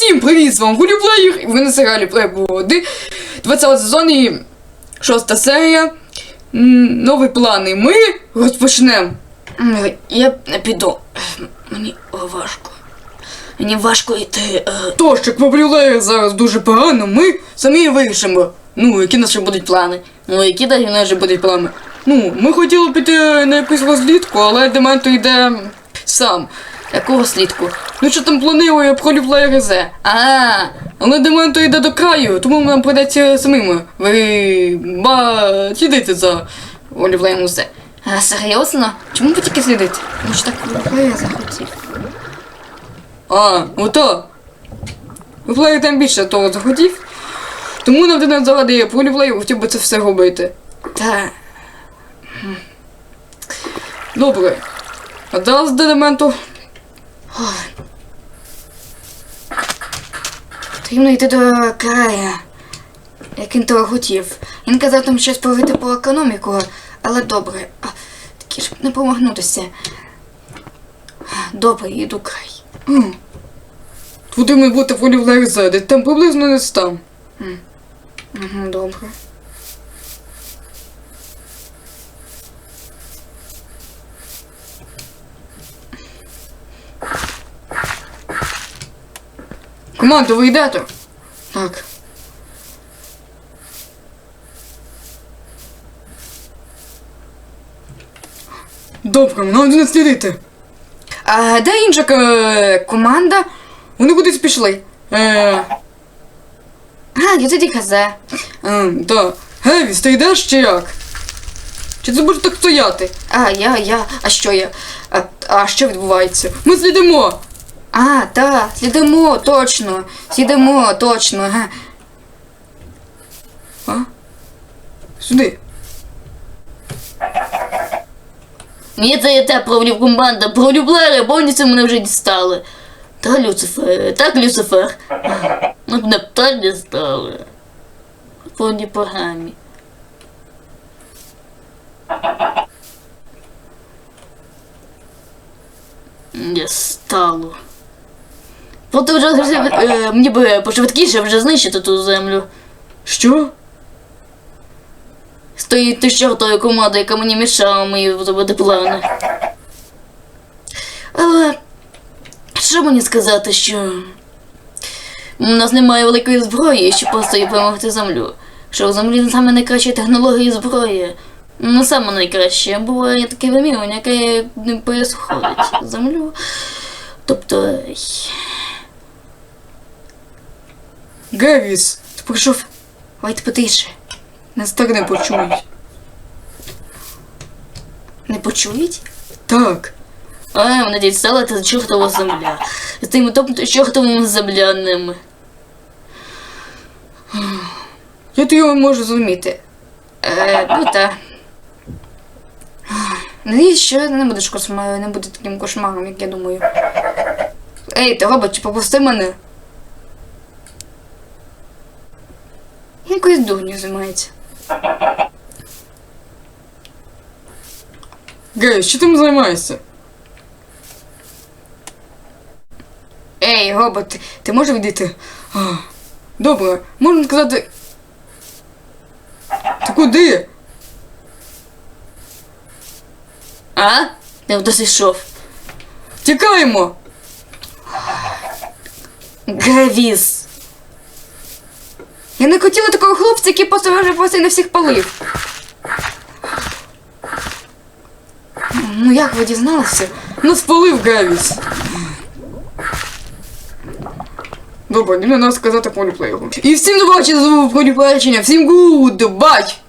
Всім привіт, з вами Гуліплеєр, і ви на серіалі Плейбоди. 20 сезон і 6 серія. Нові плани. Ми розпочнемо. Я не піду. Мені важко. Мені важко йти. е. Тож, як Плеєр зараз дуже погано, ми самі вирішимо. Ну, які наші будуть плани. Ну, які далі наші будуть плани? Ну, ми хотіли піти на якусь розлітку, але Дементо йде сам. Якого слідку? Ну що там планує Проліплеєр Зе? А, Але Дементо йде до краю, тому нам придеться самим. Ви ба слідите за Олівлеєм Зе. а серйозно? Чому ви тільки слідите? Ну ж так я захотів. А, ото. Плеєр там більше того захотів. Тому нам не заради поліплею хотів би це все робити. Та, Добре. А зараз до елементу. Потрібно йти до края. Як він того хотів. Він казав там щось про економіку, але добре. А, Такі ж не помагнутися. Добре, йду край. М. Туди ми бути поліплеєр Зе, де там приблизно не стам. Угу, добре. Команда, ви йдете? Так. Добре, нам не слідити. А де інша команда? Вони кудись пішли. Е, А, я тоді казе. да. Гевіс, ти йдеш чи як? Чи ти будеш так стояти? А, я, я. А що я? А, а що відбувається? Ми слідимо! А, так, слідимо, точно. Слідимо, точно. Ага. А? Сюди. Мені це те провлів команда, провлюблери повністю мене вже дістали. Та Люцифер, так, Люцифер. Ну, б не б так дістали. Повні погані. Дістало. Проте вже е, мені би пошвидкіше вже знищити ту землю. Що? Стоїть ти чортовою команда, яка мені мішала мої зробити плани. Але що мені сказати, що у нас немає великої зброї, щоб просто їй перемогти землю. Що в землі саме найкращі технології зброї. Ну, саме найкраще. Буває таке вимірювання, яке не пересходить землю. Тобто. Гевіс, ти прийшов. Давайте потише. Нас так не почують. Не почують? Так. А, мене дістала та чортова земля. З тими тобто чортовими земляними. Я то його можу зрозуміти. Е, ну та. Надіюсь, що не будеш кошмаром, не буде таким кошмаром, як я думаю. Ей, ти робот, чи попусти мене? Якоюсь дурню займається. Гевіс, що ти там займаєшся? Ей, робот, ти, ти можеш відійти? Добре, можна сказати. Ти куди? А? Вдосі йшов. Тікаємо! Гравіс. Я не хотіла такого хлопця, який просто вже на всіх палив. Ну як ви дізналися? Нас спалив Гевіс. Добре, не треба сказати поліплеєру. І всім до побачення, з вами. Всім гуд, бать!